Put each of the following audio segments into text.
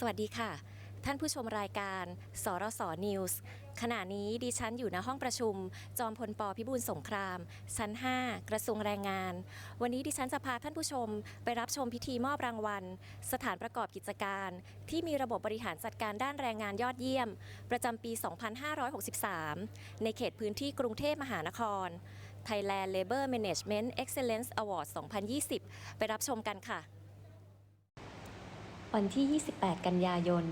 สวัสดีค่ะ ท่านผู้ชมรายการสรสนิวส์ขณะนี้ดิฉันอยู่ในห้องประชุม จอมพลปพิบูลสงคราม ชั้น 5 กระทรวงแรงงาน วันนี้ดิฉันจะพาท่านผู้ชมไปรับชมพิธีมอบรางวัล สถานประกอบกิจการ ที่มีระบบบริหารจัดการด้านแรงงานยอดเยี่ยม ประจำปี 2563 ในเขตพื้นที่กรุงเทพมหานคร Thailand Labor Management Excellence Award 2020 ไปรับชมกันค่ะ วันที่ 28 กันยายน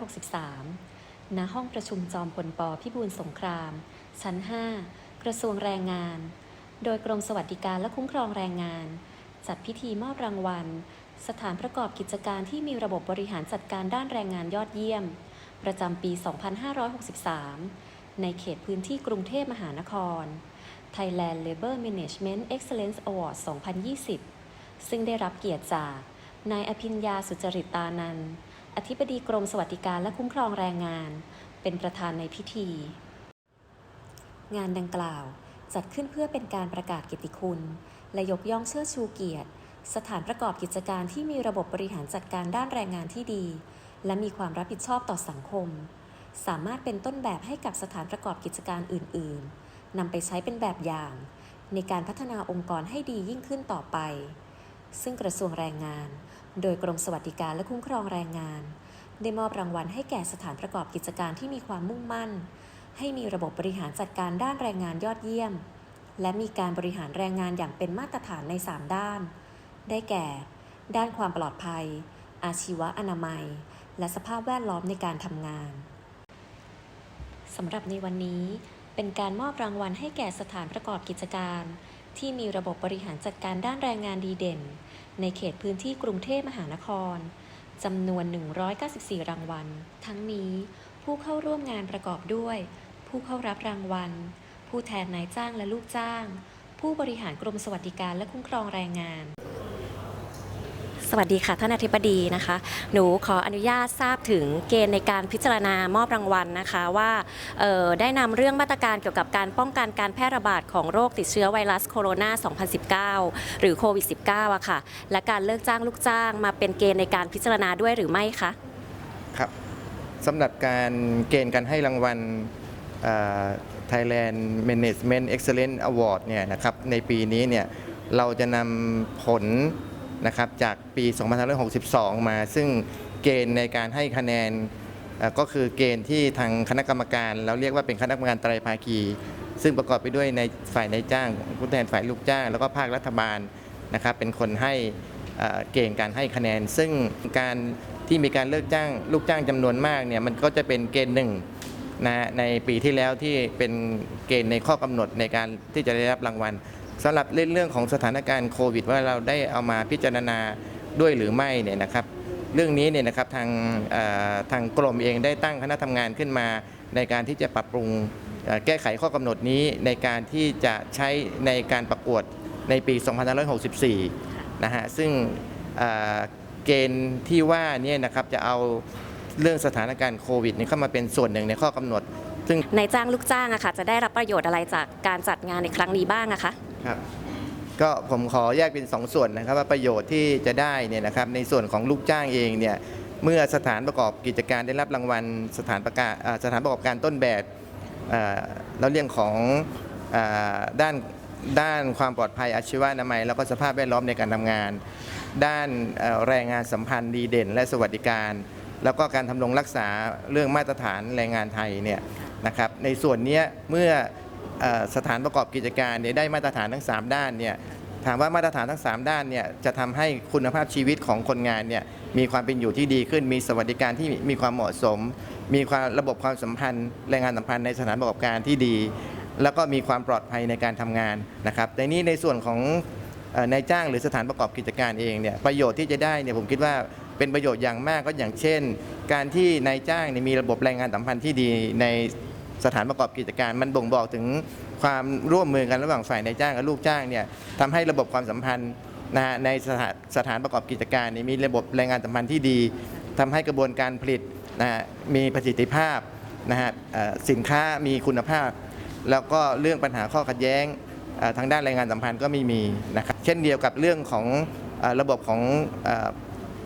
2563 ณ ห้องประชุมจอมพลปพิบูลสงคราม ชั้น 5 กระทรวงแรงงาน โดยกรมสวัสดิการและคุ้มครองแรงงาน จัดพิธีมอบรางวัล สถานประกอบกิจการที่มีระบบบริหารจัดการด้านแรงงานยอดเยี่ยม ประจำปี 2563 ในเขตพื้นที่กรุงเทพมหานคร Thailand Labor Management Excellence Award 2020 ซึ่งได้รับเกียรติจาก นายอภิญญาสุจริตานันท์อธิบดีกรมสวัสดิการและคุ้มครองแรงงาน เป็นประธานในพิธี งานดังกล่าวจัดขึ้นเพื่อเป็นการประกาศเกียรติคุณ และยกย่องเชิดชูเกียรติ สถานประกอบกิจการที่มีระบบบริหารจัดการด้านแรงงานที่ดี และมีความรับผิดชอบต่อสังคม สามารถเป็นต้นแบบให้กับสถานประกอบกิจการอื่น ๆนำไปใช้เป็นแบบอย่าง ในการพัฒนาองค์กรให้ดียิ่งขึ้นต่อไป ซึ่งกระทรวงแรงงาน โดยกรมสวัสดิการและคุ้มครองแรงงาน ได้มอบรางวัลให้แก่สถานประกอบกิจการที่มีความมุ่งมั่น ให้มีระบบบริหารจัดการด้านแรงงานยอดเยี่ยม และมีการบริหารแรงงานอย่างเป็นมาตรฐานใน 3 ด้าน ได้แก่ ด้านความปลอดภัย อาชีวะอนามัย และสภาพแวดล้อมในการทำงานสำหรับในวันนี้เป็นการมอบรางวัลให้แก่สถานประกอบกิจการ ที่มีระบบบริหารจัดการด้านแรงงานดีเด่น ในเขตพื้นที่กรุงเทพมหานครจำนวน 194 รางวัล ทั้งนี้ผู้เข้าร่วมงานประกอบด้วย ผู้เข้ารับรางวัล ผู้แทนนายจ้างและลูกจ้าง ผู้บริหารกรมสวัสดิการและคุ้มครองแรงงาน สวัสดีค่ะ ท่านอธิบดีนะคะ หนูขออนุญาตทราบถึงเกณฑ์ในการพิจารณามอบรางวัลนะคะว่าออได้นำเรื่องมาตรการเกี่ยวกับการป้องกันการแพร่ระบาดของโรคติดเชื้อไวรัสโคโรนา 2019 หรือโควิด -19 อะค่ะ และการเลิกจ้างลูกจ้างมาเป็นเกณฑ์ในการพิจารณาด้วยหรือไม่คะ ครับสำหรับการเกณฑ์การให้รางวัล Thailand Management Excellence Award เนี่ยนะครับในปีนี้เนี่ยเราจะนำผล นะครับจากปี 2562 มา ซึ่งเกณฑ์ในการให้คะแนนก็คือเกณฑ์ที่ทางคณะกรรมการ เราเรียกว่าเป็นคณะกรรมการไตรภาคี ซึ่งประกอบไปด้วยในฝ่ายนายจ้างผู้แทนฝ่ายลูกจ้าง แล้วก็ภาครัฐบาลนะครับเป็นคนให้เกณฑ์การให้คะแนน ซึ่งการที่มีการเลิกจ้างลูกจ้างจำนวนมากเนี่ยมันก็จะเป็นเกณฑ์หนึ่งนะในปีที่แล้วที่เป็นเกณฑ์ในข้อกำหนดในการที่จะได้รับรางวัล สำหรับเรื่องของสถานการณ์โควิด ว่าเราได้เอามาพิจารณาด้วยหรือไม่เนี่ยนะครับ เรื่องนี้เนี่ยนะครับทางทางกรมเองได้ตั้งคณะทำงานขึ้นมา ในการที่จะปรับปรุงแก้ไขข้อกำหนดนี้ในการที่จะใช้ในการประกวดในปี 2564 นะฮะ ซึ่งเกณฑ์ที่ว่านี่นะครับจะเอาเรื่องสถานการณ์โควิดนี่เข้ามาเป็นส่วนหนึ่งในข้อกำหนด ซึ่งนายจ้างลูกจ้างอะค่ะจะได้รับประโยชน์อะไรจากการจัดงานในครั้งนี้บ้างอะคะ ครับก็ผมขอแยกเป็น2ส่วนนะครับว่าประโยชน์ที่จะได้เนี่ยนะครับในส่วนของลูกจ้างเองเนี่ยเมื่อสถานประกอบกิจการได้รับรางวัลสถานประกาศอ่าสถานประกอบการต้นแบบแล้วเรื่องของอด้านด้านความปลอดภัยอาชีวะอนามัย แล้วก็สภาพแวดล้อมในการทำงาน ด้านแรงงานสัมพันธ์ดีเด่น และสวัสดิการ แล้วก็การทำรงรักษาเรื่องมาตรฐานแรงงานไทยเนี่ยนะครับในส่วนนี้เมื่อ สถานประกอบกิจการเนี่ยได้มาตรฐานทั้ง 3 ด้านเนี่ยถามว่ามาตรฐานทั้ง 3 ด้านเนี่ยจะทำให้คุณภาพชีวิตของคนงานเนี่ยมีความเป็นอยู่ที่ดีขึ้น มีสวัสดิการที่มีความเหมาะสม มีความระบบความสัมพันธ์แรงงานสัมพันธ์ในสถานประกอบการที่ดี แล้วก็มีความปลอดภัยในการทำงานนะครับในนี้ในส่วนของนายจ้างหรือสถานประกอบกิจการเองเนี่ยประโยชน์ที่จะได้เนี่ยผมคิดว่าเป็นประโยชน์อย่างมากก็อย่างเช่น การที่นายจ้างมีระบบแรงงานสัมพันธ์ที่ดีใน สถานประกอบกิจการ มันบ่งบอกถึงความร่วมมือกันระหว่างฝ่ายนายจ้างกับลูกจ้างเนี่ยทำให้ระบบความสัมพันธ์นะฮะในสถานสถานประกอบกิจการนี่ยมีระบบแรงงานสัมพันธ์ที่ดีทำให้กระบวนการผลิตนะฮะมีประสิทธิภาพนะฮะสินค้ามีคุณภาพ แล้วก็เรื่องปัญหาข้อขัดแย้งทางด้านแรงงานสัมพันธ์ก็ไม่มีนะครับเช่นเดียวกับเรื่องของระบบของอ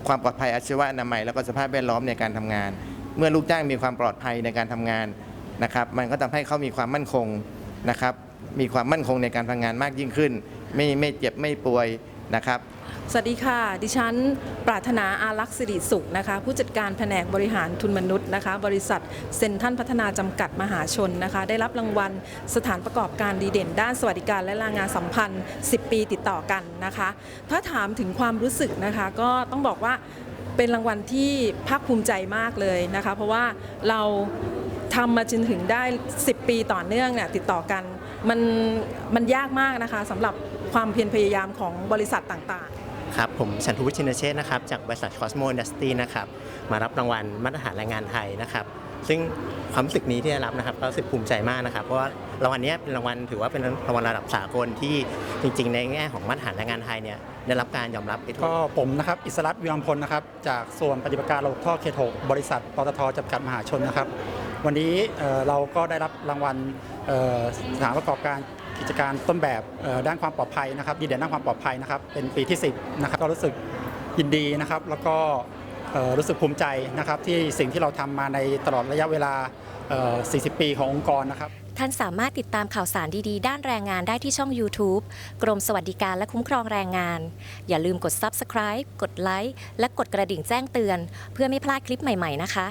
ความปลอดภัยอาชีวะอนามัย แล้วก็สภาพแวดล้อมในการทำงาน เมื่อลูกจ้างมีความปลอดภัยในการทำงาน นะครับมันก็ทำให้เขามีความมั่นคงนะครับมีความมั่นคงในการทำงานมากยิ่งขึ้น ไม่ไม่เจ็บไม่ป่วยนะครับสวัสดีค่ะ ดิฉัน ปรารถนาอารักษ์สิริสุขนะคะ ผู้จัดการแผนกบริหารทุนมนุษย์นะคะ บริษัทเซ็นทรัลพัฒนาจำกัดมหาชนนะคะ ได้รับรางวัลสถานประกอบการดีเด่น ด้านสวัสดิการและแรงงานสัมพันธ์ 10 ปีติดต่อกันนะคะ ถ้าถามถึงความรู้สึกนะคะ ก็ต้องบอกว่าเป็นรางวัลที่ภาคภูมิใจมากเลยนะคะ เพราะว่าเรา ทำมาจนถึงได้ 10 ปีต่อเนื่องเนี่ยติดต่อกันมันมันยากมากนะคะสำหรับความเพียรพยายามของบริษัทต่างๆ ครับ ผมชันทุวุฒิชินเชษฐ์นะครับ จากบริษัท Cosmo Industry นะครับมารับรางวัลมาตรฐานแรงงานไทยนะครับซึ่งความรู้สึกนี้ที่ได้รับนะครับก็รู้สึกภูมิใจมากนะครับ เพราะว่ารางวัลเนี้ยเป็นรางวัลถือว่าเป็นรางวัลระดับสากลที่จริง ๆ ในแง่ของมาตรฐานแรงงานไทยเนี่ยได้รับการยอมรับไปทั่วก็ผมนะครับอิสรัตน์วิวัมพลนะครับจากส่วนปฏิบัติการระบบท่อเคโทบริษัทปตทจำกัดมหาชนนะครับ วันนี้เราก็ได้รับรางวัลสถานประกอบการกิจการต้นแบบด้านความปลอดภัยนะครับดีเด่นด้านความปลอดภัยนะครับ เป็นปีที่ 10นะครับก็รู้สึกยินดีนะครับ แล้วก็รู้สึกภูมิใจนะครับ ที่สิ่งที่เราทำมาในตลอดระยะเวลา 40 ปีขององค์กรนะครับ ท่านสามารถติดตามข่าวสารดีๆ ด้านแรงงานได้ที่ช่อง YouTube กรมสวัสดิการและคุ้มครองแรงงาน อย่าลืมกด Subscribe กดไลค์และกดกระดิ่งแจ้งเตือน เพื่อไม่พลาดคลิปใหม่ ๆ นะคะ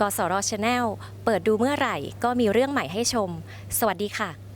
กสร Channel เปิดดูเมื่อไหร่ ก็มีเรื่องใหม่ให้ชม สวัสดีค่ะ